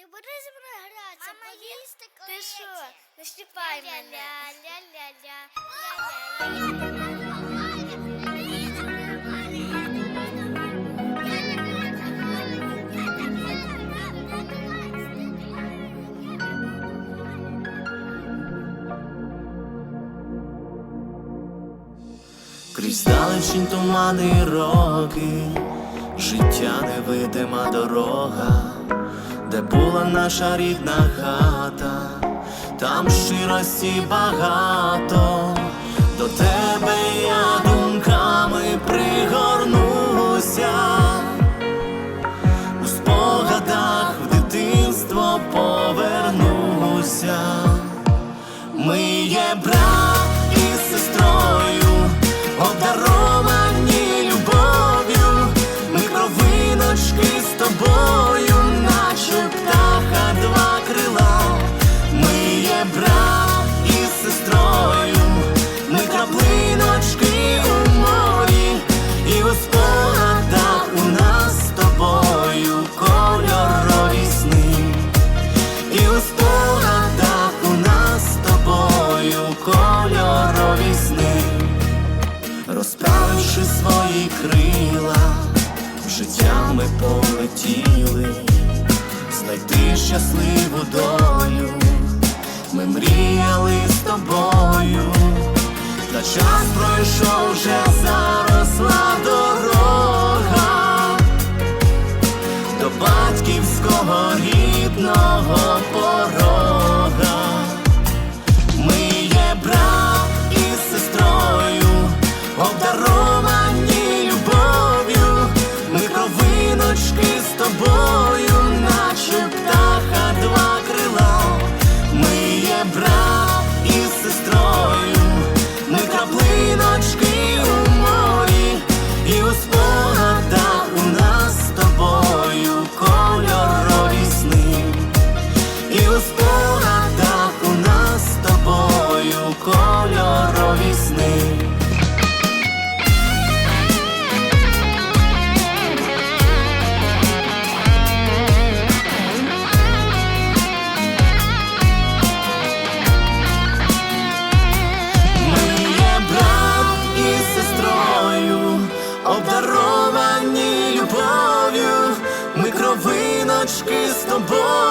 Ти будеш зі мною гратися? Мама, Повір? їсти Ти що? Не щіпай мене. Крізь далечінь тумани роки, життя невидима дорога, була наша рідна хата, там щирості багато, до тебе я думками пригорнуся, у спогадах в дитинство повернуся. Ми є брат ми полетіли, знайти щасливу долю, ми мріяли з тобою, та час пройшов вже заросла дорога. До батьківського рідного краплиночки у морі, і у спогадах у нас з тобою кольорові сни. І у спогадах у нас з тобою кольорові сни. Кровиночки з